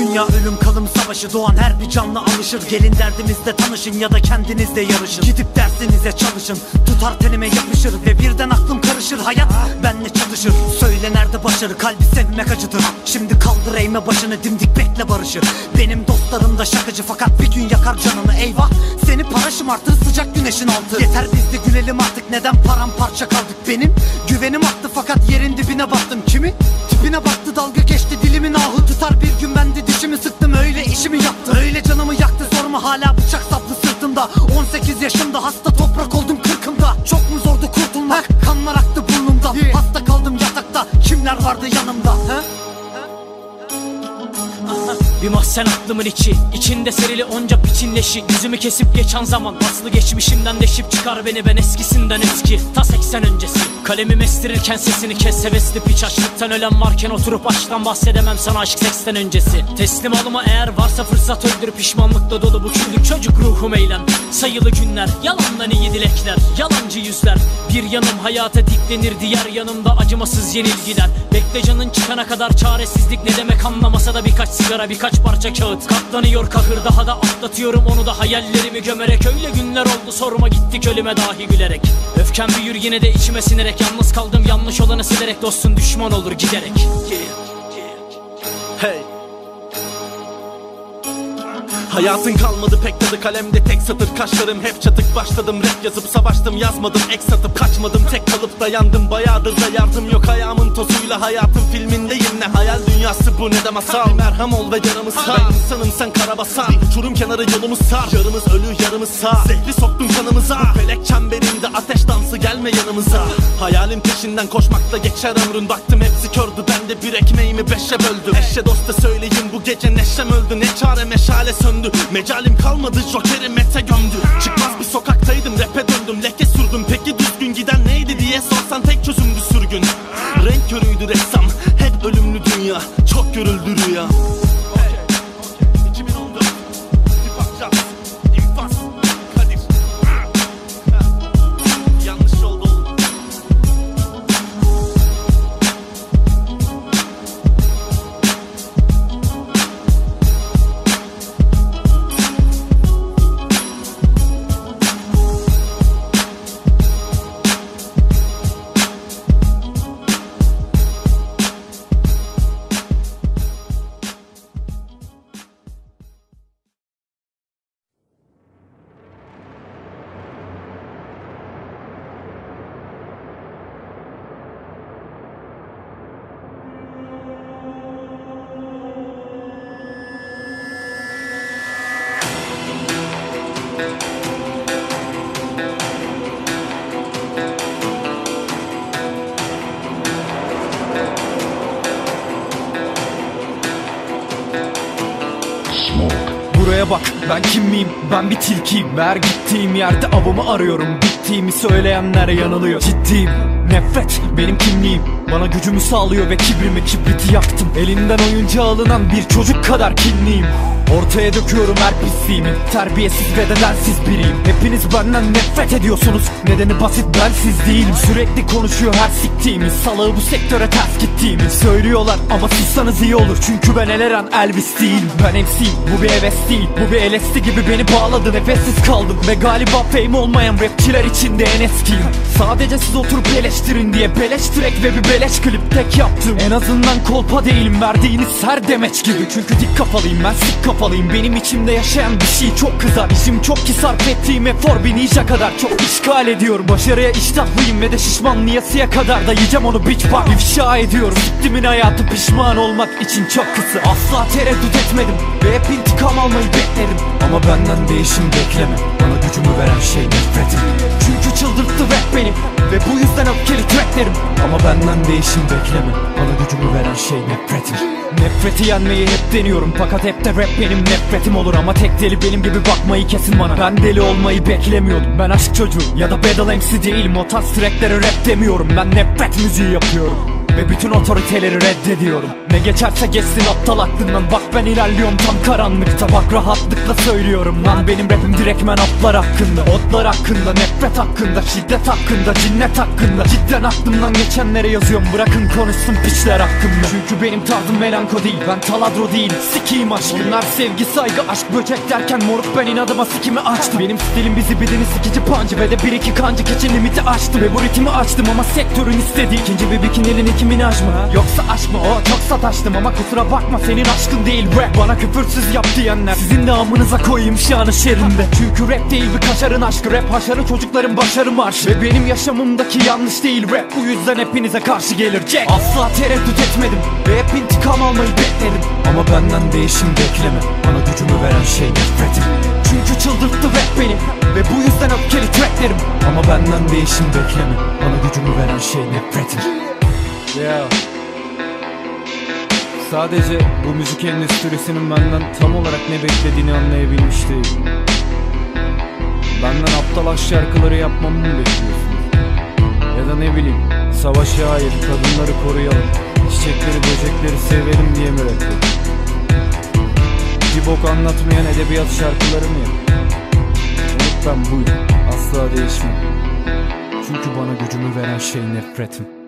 dünya ölüm kalım savaşı Doğan her bir canlı alışır. Gelin derdimizde tanışın ya da kendinizle yarışın. Gidip dersinize çalışın Tutar tenime yapışır Ve birden aklım karışır. Hayat benle çalışır Söyle nerede başarı kalbi sevmek acıdır Şimdi kaldır eğme başını dimdik bekle barışı. Benim dostlarım da şakacı fakat bir gün yakar canını. Eyvah seni para şımartır sıcak güneşin altı. Yeter biz de gülelim artık neden paramparça kaldık? Benim güvenim arttı fakat yerin dibine battım Mahzen aklımın içi içinde serili onca piçin leşi. Yüzümü kesip geçen zaman Aslı geçmişimden deşip çıkar beni. Ben eskisinden eski Ta 80 öncesi. Kalemim estirirken sesini kes hevesli piç. Açlıktan ölen varken oturup aşktan bahsedemem sana aşk 80 öncesi. Teslim olma eğer varsa fırsat öldür. Pişmanlıkla dolu bu küllük çocuk ruhum eylem. Sayılı günler yalandan iyi dilekler Yalancı yüzler. Bir yanım hayata diklenir Diğer yanımda acımasız yenilgiler. Bekle canın çıkana kadar çaresizlik ne demek anlamasa da birkaç sigara birkaç parça kağıt Katlanıyor kahır daha da atlatıyorum. Onu da hayallerimi gömerek Öyle günler oldu. Sorma gittik ölüme dahi gülerek. Öfkem büyür yine de içime sinerek. Yalnız kaldım yanlış olanı silerek. Dostun düşman olur giderek. Hey Hayatın kalmadı pek tadı. Kalemde tek satır. Kaşlarım hep çatık. Başladım rap yazıp savaştım Yazmadım. Ek satıp kaçmadım. Tek kalıp dayandım. Bayağıdır da yardım yok. Ayağımın tozuyla Hayatın filmindeyim. Ne hayal dünyası bu ne de masal. Bir merhem ol ve canımı sar. Ben insanım sen karabasan Uçurum kenarı yolumu sar. Yarımız ölü yarımız sağ. Zehri soktum kanımıza felek çemberinde ateş dansı gelme yanımıza. Hayalin peşinden koşmakta geçer ömrün. Baktım hepsi kördü. Ben de bir ekmeğimi beşe böldüm. Eşe dosta söyleyin bu gece neşem öldü. Ne çare meşale söndü Mecalim kalmadı jokeri mete gömdü. Çıkmaz bir sokaktaydım rap'e döndüm Leke sürdüm. Peki düzgün giden neydi diye sorsan tek çözümdü sürgün. Renk körüydü ressam hep ölümlü dünya. Çok görüldü rüya Buraya bak ben kim miyim? Ben bir tilkiyim. Her gittiğim yerde avımı arıyorum. Bittiğimi söyleyenler yanılıyor. Ciddiyim. Nefret benim kimliğim Bana gücümü sağlıyor ve kibrimi kibriti yaktım. Elinden oyuncağı alınan bir çocuk kadar kinliyim. Ortaya döküyorum her pisliğimi. Terbiyesiz ve nedensiz biriyim. Hepiniz benden nefret ediyorsunuz. Nedeni basit bensiz değilim. Sürekli konuşuyor her siktiğimi Salağı bu sektöre ters gittiğimi. Söylüyorlar ama sussanız iyi olur. Çünkü ben Eleren Elvis değil. Ben MC'yim bu bir heves değil. Bu bir LSD gibi beni bağladı. Nefessiz kaldım Ve galiba fame olmayan rapçiler içinde en eskiyim Sadece siz oturup eleştirin diye Beleş track ve bir beleş klip tek yaptım. En azından kolpa değilim verdiğiniz her demeç gibi. Çünkü dik kafalıyım ben sik kafalıyım. Benim içimde yaşayan bir şey çok kızar. İşim çok ki sarf ettiğim efor bir kadar Çok işgal ediyor. Başarıya iştahlıyım ve de şişmanlıyasıya kadar da yiyeceğim onu. Bitch bak İfşa ediyorum. Siktimin hayatı pişman olmak için çok kısa. Asla tereddüt etmedim. Ve hep intikam almayı beklerim. Ama benden değişim bekleme. Bana gücümü veren şey nefretim. Çünkü çıldırttı rap beni Ve bu yüzden öfkeli tracklerim Ama benden değişim bekleme Bana gücümü veren şey nefretim. Nefreti yenmeyi hep deniyorum Fakat hep de rap benim nefretim olur. Ama tek deli benim gibi bakmayı kesin bana. Ben deli olmayı beklemiyordum Ben aşk çocuğu ya da battle MC değilim O tarz tracklere rap demiyorum. Ben nefret müziği yapıyorum Ve bütün otoriteleri reddediyorum. Ne geçerse geçsin aptal aklından Bak ben ilerliyorum tam karanlıkta. Bak rahatlıkla söylüyorum lan. Benim rapim direktmen atlar hakkında. Otlar hakkında, nefret hakkında Şiddet hakkında, cinnet hakkında. Cidden aklımdan geçenlere yazıyorum. Bırakın konuşsun piçler hakkında. Çünkü benim tarzım melanko değil. Ben taladro değil, sikiyim aşk Bunlar sevgi, saygı, aşk, böcek derken Moruk. Ben inadıma sikimi açtım. Benim stilim bizi bidini sikici pancı. Ve de bir iki kancık için limiti açtım Ve bu ritmi açtım ama sektörün istediği. İkinci bir bikinili Nicki Minaj mı? Yoksa aşk mı? O çok sataştım ama kusura bakma senin aşkın değil rap. Bana küfürsüz yap diyenler Sizin de amınıza koyayım şanı şerinde. Çünkü rap değil bir kaşarın aşkı. Rap haşarı çocukların başarı marşı. Ve benim yaşamımdaki yanlış değil rap. Bu yüzden hepinize karşı gelir Jack. Asla tereddüt etmedim Ve hep intikam almayı bekledim. Ama benden değişim bekleme. Bana gücümü veren şey nefretim. Çünkü çıldırttı rap beni Ve bu yüzden öfkeli tracklerim Ama benden değişim bekleme. Bana gücümü veren şey nefretim Yeah. Sadece bu müzik endüstrisinin benden tam olarak ne beklediğini anlayabilmiş değilim. Benden aptal aşk şarkıları yapmamı mı bekliyorsunuz? Ya da ne bileyim, savaşa hayır, kadınları koruyalım, çiçekleri böcekleri sevelim diye mi rap? Bir bok anlatmayan edebiyat şarkıları mı yapayım? Unut ben buyum, asla değişmem. Çünkü bana gücümü veren şey nefretim.